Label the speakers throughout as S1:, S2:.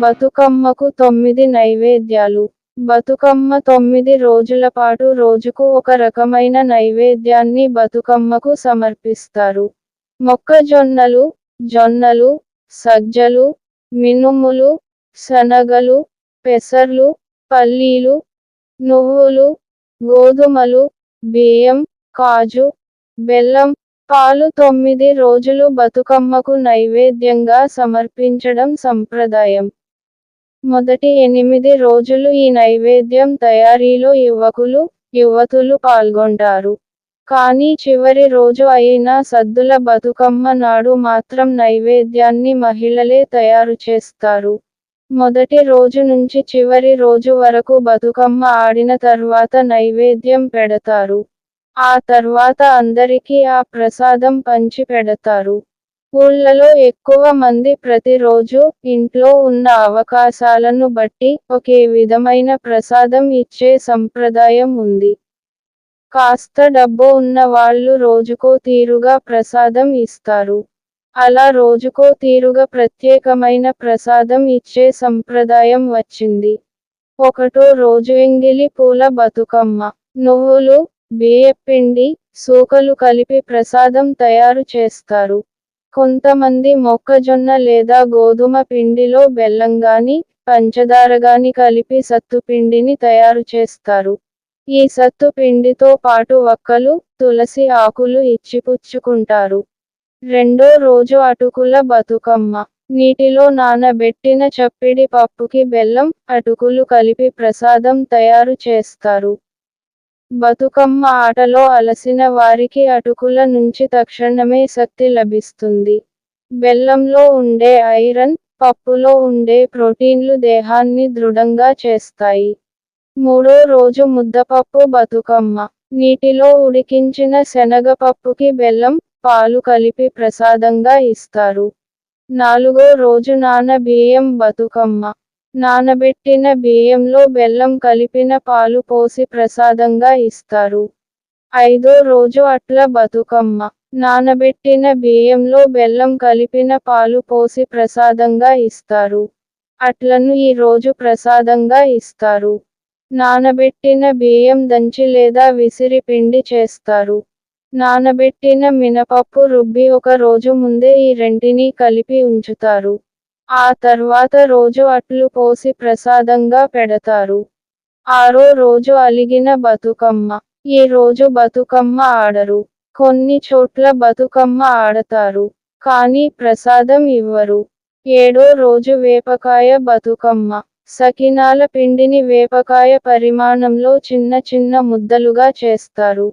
S1: బతుకమ్మకు తొమ్మిది నైవేద్యాలు. బతుకమ్మ తొమ్మిది రోజుల పాటు రోజుకు ఒక రకమైన నైవేద్యాన్ని బతుకమ్మకు సమర్పిస్తారు. మొక్కజొన్నలు జొన్నలు సజ్జలు మినుములు శనగలు పెసర్లు పల్లీలు నువ్వులు గోధుమలు బియ్యం కాజు బెల్లం పాలు తొమ్మిది రోజులు బతుకమ్మకు నైవేద్యంగా సమర్పించడం సంప్రదాయం. మొదటి ఎనిమిది రోజులు ఈ నైవేద్యం తయారీలో యువకులు యువతులు పాల్గొంటారు. కానీ చివరి రోజు అయిన సద్దుల బతుకమ్మ నాడు మాత్రం నైవేద్యాన్ని మహిళలే తయారు చేస్తారు. మొదటి రోజు నుంచి చివరి రోజు వరకు బతుకమ్మ ఆడిన తర్వాత నైవేద్యం పెడతారు. ఆ తర్వాత అందరికీ ఆ ప్రసాదం పంచి పెడతారు. ఊళ్ళలో ఎక్కువ మంది ప్రతిరోజు ఇంట్లో ఉన్న అవకాశాలను బట్టి ఒకే విధమైన ప్రసాదం ఇచ్చే సంప్రదాయం ఉంది. కాస్త డబ్బు ఉన్న వాళ్ళు రోజుకో తీరుగా ప్రసాదం ఇస్తారు. అలా రోజుకో తీరుగా ప్రత్యేకమైన ప్రసాదం ఇచ్చే సంప్రదాయం వచ్చింది. ఒకటో రోజు ఎంగిలి పూల బతుకమ్మ. నువ్వులు బియ్యపిండి సూకలు కలిపి ప్రసాదం తయారు చేస్తారు. కొంతమంది మొక్కజొన్న లేదా గోధుమ పిండిలో బెల్లం పంచదారగాని పంచదార కలిపి సత్తుపిండిని తయారు చేస్తారు. ఈ సత్తు పిండితో పాటు వక్కలు తులసి ఆకులు ఇచ్చిపుచ్చుకుంటారు. రెండో రోజు అటుకుల బతుకమ్మ. నీటిలో నానబెట్టిన చప్పిడి పప్పుకి బెల్లం అటుకులు కలిపి ప్రసాదం తయారు చేస్తారు. బతుకమ్మ ఆటలో అలసిన వారికి అటుకుల నుంచి తక్షణమే శక్తి లభిస్తుంది. బెల్లంలో ఉండే ఐరన్ పప్పులో ఉండే ప్రోటీన్లు దేహాన్ని దృఢంగా చేస్తాయి. మూడో రోజు ముద్దపప్పు బతుకమ్మ. నీటిలో ఉడికించిన శనగపప్పుకి బెల్లం పాలు కలిపి ప్రసాదంగా ఇస్తారు. నాలుగో రోజు నాన బియ్యం బతుకమ్మ. నానబెట్టిన బియ్యంలో బెల్లం కలిపిన పాలు పోసి ప్రసాదంగా ఇస్తారు. ఐదో రోజు అట్ల బతుకమ్మ. నానబెట్టిన బియ్యంలో బెల్లం కలిపిన పాలు పోసి ప్రసాదంగా ఇస్తారు. అట్లను ఈ రోజు ప్రసాదంగా ఇస్తారు. నానబెట్టిన బియ్యం దంచి లేదా విసిరి పిండి చేస్తారు. నానబెట్టిన మినపప్పు రుబ్బి ఒక రోజు ముందే ఈ రెంటినీ కలిపి ఉంచుతారు. ఆ తర్వాత రోజు అట్లు పోసి ప్రసాదంగా పెడతారు. ఆరో రోజు అలిగిన బతుకమ్మ. ఈ రోజు బతుకమ్మ ఆడరు. కొన్ని చోట్ల బతుకమ్మ ఆడతారు. కానీ ప్రసాదం ఇవ్వరు. ఏడో రోజు వేపకాయ బతుకమ్మ. సకినాల పిండిని వేపకాయ పరిమాణంలో చిన్న చిన్న ముద్దలుగా చేస్తారు.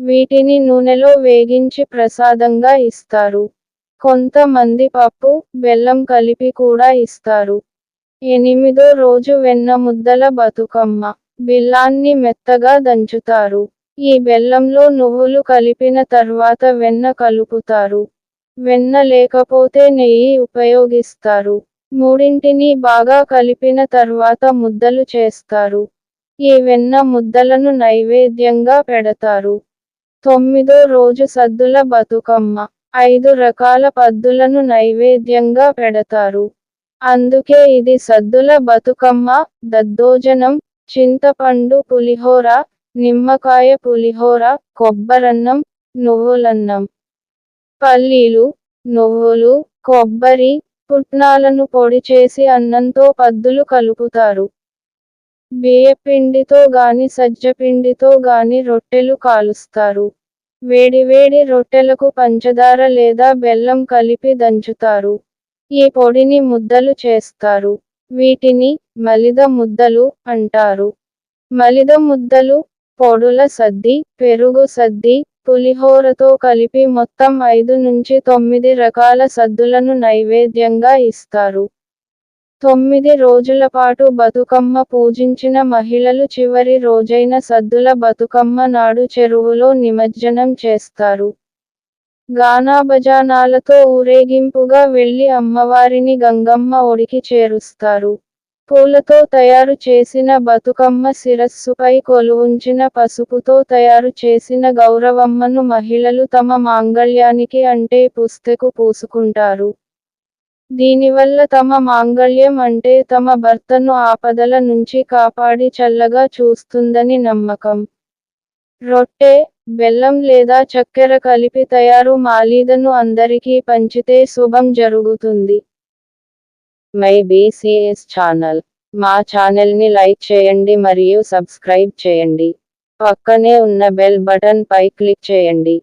S1: వీటిని నూనెలో వేగించి ప్రసాదంగా ఇస్తారు. కొంతమంది పప్పు బెల్లం కలిపి కూడా ఇస్తారు. ఎనిమిదో రోజు వెన్న ముద్దల బతుకమ్మ. బెల్లాన్ని మెత్తగా దంచుతారు. ఈ బెల్లంలో నువ్వులు కలిపిన తర్వాత వెన్న కలుపుతారు. వెన్న లేకపోతే నెయ్యి ఉపయోగిస్తారు. మూడింటిని బాగా కలిపిన తర్వాత ముద్దలు చేస్తారు. ఈ వెన్న ముద్దలను నైవేద్యంగా పెడతారు. తొమ్మిదో రోజు సద్దుల బతుకమ్మ. ఐదు రకాల పద్దులను నైవేద్యంగా పెడతారు. అందుకే ఇది సద్దుల బతుకమ్మ దద్దోజనం చింతపండు పులిహోర నిమ్మకాయ పులిహోర కొబ్బరన్నం నువ్వులన్నం. పల్లీలు నువ్వులు కొబ్బరి పుట్నాలను పొడి చేసి అన్నంతో పద్దులు కలుపుతారు. బియ్యపిండితో గాని సజ్జపిండితో గాని రొట్టెలు కాలుస్తారు. వేడివేడి రొట్టెలకు పంచదార లేదా బెల్లం కలిపి దంచుతారు. ఈ పొడిని ముద్దలు చేస్తారు. వీటిని మలిద ముద్దలు అంటారు. మలిద ముద్దలు పొడుల సద్ది పెరుగు సద్ది పులిహోరతో కలిపి మొత్తం ఐదు నుంచి తొమ్మిది రకాల సద్దులను నైవేద్యంగా ఇస్తారు. తొమ్మిది రోజుల పాటు బతుకమ్మ పూజించిన మహిళలు చివరి రోజైన సద్దుల బతుకమ్మ నాడు చెరువులో నిమజ్జనం చేస్తారు. గానాభజానాలతో ఊరేగింపుగా వెళ్ళి అమ్మవారిని గంగమ్మ ఒడికి చేరుస్తారు. పూలతో తయారు చేసిన బతుకమ్మ శిరస్సుపై కొలువుంచిన పసుపుతో తయారు చేసిన గౌరవమ్మను మహిళలు తమ మాంగళ్యానికి అంటే పుస్తకు పూసుకుంటారు. దీనివల్ల తమ మాంగళ్యం అంటే తమ భర్తను ఆపదల నుంచి కాపాడి చల్లగా చూస్తుందని నమ్మకం. రొట్టె బెల్లం లేదా చక్కెర కలిపి తయారు మాలీదను అందరికీ పంచితే శుభం జరుగుతుంది. My BCS channel. మా ఛానల్ని లైక్ చేయండి మరియు సబ్స్క్రైబ్ చేయండి. పక్కనే ఉన్న బెల్ బటన్ పై క్లిక్ చేయండి.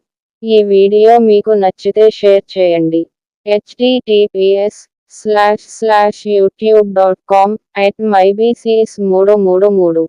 S1: ఈ వీడియో మీకు నచ్చితే షేర్ చేయండి. HTTPS slash slash YouTube dot com at my BCS మూడు మూడు మూడు.